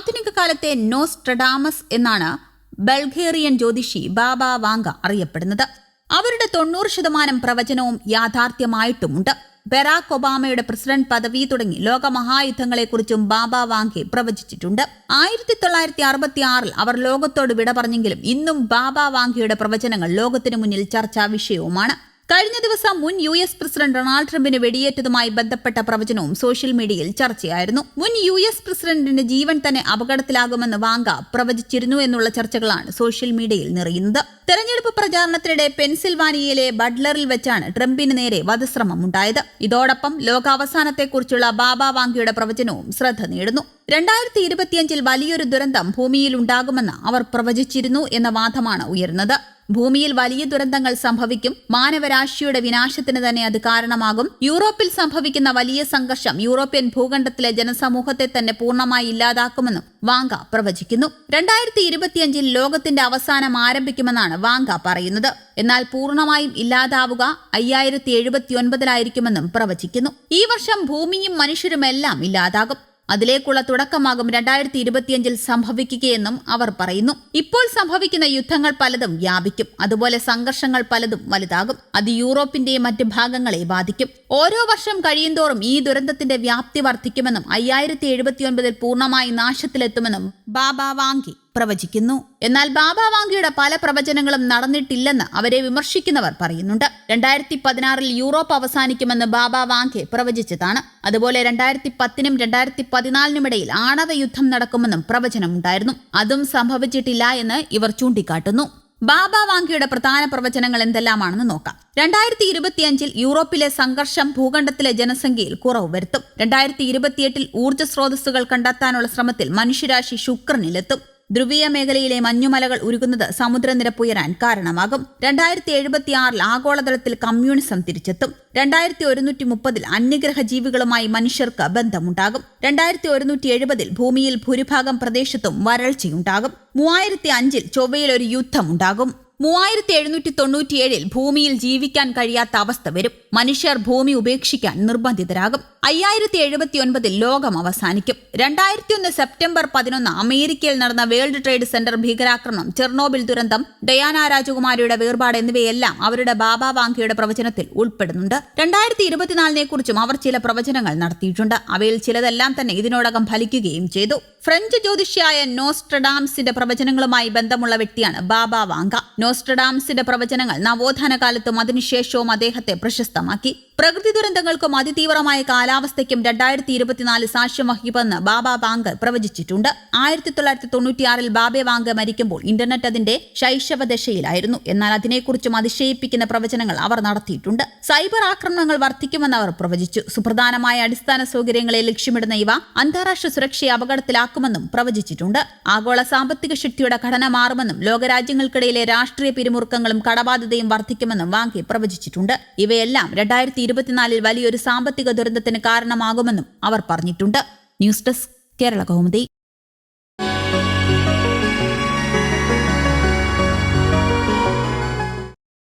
ആധുനിക കാലത്തെ നോസ്ട്രഡാമസ് എന്നാണ് ബൾഗേറിയൻ ജ്യോതിഷി ബാബ വാങ്ക അറിയപ്പെടുന്നത്. അവരുടെ തൊണ്ണൂറ് ശതമാനം പ്രവചനവും യാഥാർത്ഥ്യമായിട്ടുമുണ്ട്. ബറാക് ഒബാമയുടെ പ്രസിഡന്റ് പദവി തുടങ്ങി ലോകമഹായുദ്ധങ്ങളെക്കുറിച്ചും ബാബ വാങ്കെ പ്രവചിച്ചിട്ടുണ്ട്. ആയിരത്തി തൊള്ളായിരത്തി അറുപത്തി ആറിൽ അവർ ലോകത്തോട് വിട പറഞ്ഞെങ്കിലും ഇന്നും ബാബ വാങ്കയുടെ പ്രവചനങ്ങൾ ലോകത്തിനു മുന്നിൽ ചർച്ചാ വിഷയവുമാണ് കഴിഞ്ഞ ദിവസം മുൻ യു എസ് പ്രസിഡന്റ് ഡൊണാൾഡ് ട്രംപിന് വെടിയേറ്റതുമായി ബന്ധപ്പെട്ട പ്രവചനവും സോഷ്യൽ മീഡിയയിൽ ചർച്ചയായിരുന്നു. മുൻ യു എസ് പ്രസിഡന്റിന്റെ ജീവൻ തന്നെ അപകടത്തിലാകുമെന്ന് വാങ്ക പ്രവചിച്ചിരുന്നു എന്നുള്ള ചർച്ചകളാണ് സോഷ്യൽ മീഡിയയിൽ നിറയുന്നത്. തെരഞ്ഞെടുപ്പ് പ്രചാരണത്തിനിടെ പെൻസിൽവാനിയയിലെ ബഡ്ലറിൽ വെച്ചാണ് ട്രംപിന് നേരെ വധശ്രമം ഉണ്ടായത് ഇതോടൊപ്പം ലോകാവസാനത്തെക്കുറിച്ചുള്ള ബാബ വാങ്കയുടെ പ്രവചനവും ശ്രദ്ധ നേടുന്നു. രണ്ടായിരത്തി ഇരുപത്തിയഞ്ചിൽ വലിയൊരു ദുരന്തം ഭൂമിയിൽ ഉണ്ടാകുമെന്ന് അവർ പ്രവചിച്ചിരുന്നു എന്ന വാദമാണ് ഉയർന്നത്. ഭൂമിയിൽ വലിയ ദുരന്തങ്ങൾ സംഭവിക്കും മാനവരാശിയുടെ വിനാശത്തിന് തന്നെ അത് കാരണമാകും. യൂറോപ്പിൽ സംഭവിക്കുന്ന വലിയ സംഘർഷം യൂറോപ്യൻ ഭൂഖണ്ഡത്തിലെ ജനസമൂഹത്തെ തന്നെ പൂർണമായി ഇല്ലാതാക്കുമെന്നും വാങ്ക പ്രവചിക്കുന്നു. രണ്ടായിരത്തി ഇരുപത്തിയഞ്ചിൽ ലോകത്തിന്റെ അവസാനം ആരംഭിക്കുമെന്നാണ് വാങ്ക പറയുന്നത്. എന്നാൽ പൂർണമായും ഇല്ലാതാവുക അയ്യായിരത്തി എഴുപത്തിയൊൻപതിലായിരിക്കുമെന്നും പ്രവചിക്കുന്നു. ഈ വർഷം ഭൂമിയും മനുഷ്യരുമെല്ലാം ഇല്ലാതാകും. അതിലേക്കുള്ള തുടക്കമാകും രണ്ടായിരത്തി ഇരുപത്തിയഞ്ചിൽ സംഭവിക്കുകയെന്നും അവർ പറയുന്നു. ഇപ്പോൾ സംഭവിക്കുന്ന യുദ്ധങ്ങൾ പലതും വ്യാപിക്കും. അതുപോലെ സംഘർഷങ്ങൾ പലതും വലുതാകും. അത് യൂറോപ്പിന്റെയും മറ്റ് ഭാഗങ്ങളെ ബാധിക്കും. ഓരോ വർഷം കഴിയുന്തോറും ഈ ദുരന്തത്തിന്റെ വ്യാപ്തി വർദ്ധിക്കുമെന്നും അയ്യായിരത്തി എഴുപത്തിയൊൻപതിൽ പൂർണമായി നാശത്തിലെത്തുമെന്നും ബാബ വാങ്കി പ്രവചിക്കുന്നു. എന്നാൽ ബാബ വാങ്കിയുടെ പല പ്രവചനങ്ങളും നടന്നിട്ടില്ലെന്ന് അവരെ വിമർശിക്കുന്നവർ പറയുന്നുണ്ട്. രണ്ടായിരത്തി പതിനാറിൽ യൂറോപ്പ് അവസാനിക്കുമെന്ന് ബാബ വാങ്കെ പ്രവചിച്ചതാണ്. അതുപോലെ രണ്ടായിരത്തി പത്തിനും രണ്ടായിരത്തി പതിനാലിനും ഇടയിൽ ആണവ യുദ്ധം നടക്കുമെന്നും പ്രവചനമുണ്ടായിരുന്നു അതും സംഭവിച്ചിട്ടില്ല എന്ന് ഇവർ ചൂണ്ടിക്കാട്ടുന്നു. ബാബ വാങ്കിയുടെ പ്രധാന പ്രവചനങ്ങൾ എന്തെല്ലാമാണെന്ന് നോക്കാം. രണ്ടായിരത്തി ഇരുപത്തിയഞ്ചിൽ യൂറോപ്പിലെ സംഘർഷം ഭൂഖണ്ഡത്തിലെ ജനസംഖ്യയിൽ കുറവ് വരുത്തും. രണ്ടായിരത്തി ഇരുപത്തിയെട്ടിൽ ഊർജ സ്രോതസ്സുകൾ കണ്ടെത്താനുള്ള ശ്രമത്തിൽ മനുഷ്യരാശി ശുക്രനിലെത്തും. ധ്രുവീയ മേഖലയിലെ മഞ്ഞുമലകൾ ഉരുകുന്നത് സമുദ്രനിരപ്പ് ഉയരാൻ കാരണമാകും. രണ്ടായിരത്തി എഴുപത്തിയാറിൽ ആഗോളതലത്തിൽ കമ്മ്യൂണിസം തിരിച്ചെത്തും. രണ്ടായിരത്തി ഒരുന്നൂറ്റി മുപ്പതിൽ അന്യഗ്രഹ ജീവികളുമായി മനുഷ്യർക്ക് ബന്ധമുണ്ടാകും. രണ്ടായിരത്തി ഒരുന്നൂറ്റി എഴുപതിൽ ഭൂമിയിൽ ഭൂരിഭാഗം പ്രദേശത്തും വരൾച്ചയുണ്ടാകും. മൂവായിരത്തി അഞ്ചിൽ ചൊവ്വയിൽ ഒരു യുദ്ധമുണ്ടാകും. മൂവായിരത്തി എഴുന്നൂറ്റി തൊണ്ണൂറ്റിയേഴിൽ ഭൂമിയിൽ ജീവിക്കാൻ കഴിയാത്ത അവസ്ഥ വരും. മനുഷ്യർ ഭൂമി ഉപേക്ഷിക്കാൻ നിർബന്ധിതരാകും. അയ്യായിരത്തി എഴുപത്തി ഒൻപതിൽ ലോകം അവസാനിക്കും. രണ്ടായിരത്തി ഒന്ന് സെപ്റ്റംബർ പതിനൊന്ന് അമേരിക്കയിൽ നടന്ന വേൾഡ് ട്രേഡ് സെന്റർ ഭീകരാക്രമണം ചെർണോബിൽ ദുരന്തം ഡയാന രാജകുമാരിയുടെ വേർപാട് എന്നിവയെല്ലാം അവരുടെ ബാബ വാങ്കിയുടെ പ്രവചനത്തിൽ ഉൾപ്പെടുന്നുണ്ട്. രണ്ടായിരത്തി ഇരുപത്തിനാലിനെ കുറിച്ചും അവർ ചില പ്രവചനങ്ങൾ നടത്തിയിട്ടുണ്ട്. അവയിൽ ചിലതെല്ലാം തന്നെ ഇതിനോടകം ഫലിക്കുകയും ചെയ്തു. ഫ്രഞ്ച് ജ്യോതിഷിയായ നോസ്ട്രഡാംസിന്റെ പ്രവചനങ്ങളുമായി ബന്ധമുള്ള വ്യക്തിയാണ് ബാബ വാങ്ക. നോസ്ട്രഡാംസിന്റെ പ്രവചനങ്ങൾ നവോത്ഥാന കാലത്തും അതിനുശേഷവും അദ്ദേഹത്തെ പ്രശസ്തമാക്കി. പ്രകൃതി ദുരന്തങ്ങൾക്കും അതിതീവ്രമായ കാലാവസ്ഥയ്ക്കും രണ്ടായിരത്തി ഇരുപത്തിനാല് സാക്ഷ്യം വഹിക്കുമെന്ന് ബാബ വാങ്ക് പ്രവചിച്ചിട്ടുണ്ട്. ആയിരത്തി തൊള്ളായിരത്തി തൊണ്ണൂറ്റിയാറിൽ ബാബെ വാങ്ക് മരിക്കുമ്പോൾ ഇന്റർനെറ്റ് അതിന്റെ ശൈശവ ദശയിലായിരുന്നു എന്നാൽ അതിനെക്കുറിച്ചും അതിശയിപ്പിക്കുന്ന പ്രവചനങ്ങൾ അവർ നടത്തിയിട്ടുണ്ട്. സൈബർ ആക്രമണങ്ങൾ വർദ്ധിക്കുമെന്ന് അവർ പ്രവചിച്ചു. സുപ്രധാനമായ അടിസ്ഥാന സൗകര്യങ്ങളെ ലക്ഷ്യമിടുന്ന ഇവ അന്താരാഷ്ട്ര സുരക്ഷയെ അപകടത്തിലാക്കുമെന്നും പ്രവചിച്ചിട്ടുണ്ട്. ആഗോള സാമ്പത്തിക ശക്തിയുടെ ഘടന മാറുമെന്നും ലോകരാജ്യങ്ങൾക്കിടയിലെ രാഷ്ട്രീയ പിരിമുറുക്കങ്ങളും കടബാധ്യതയും വർദ്ധിക്കുമെന്നും വാങ്കെ പ്രവചിച്ചിട്ടുണ്ട്. ഇവയെല്ലാം രണ്ടായിരത്തി ഇരുപത്തിനാലിൽ വലിയൊരു സാമ്പത്തിക ദുരന്തത്തിന് കാരണമാകുമെന്നും അവർ പറഞ്ഞിട്ടുണ്ട്. News desk Kerala Kaumudi.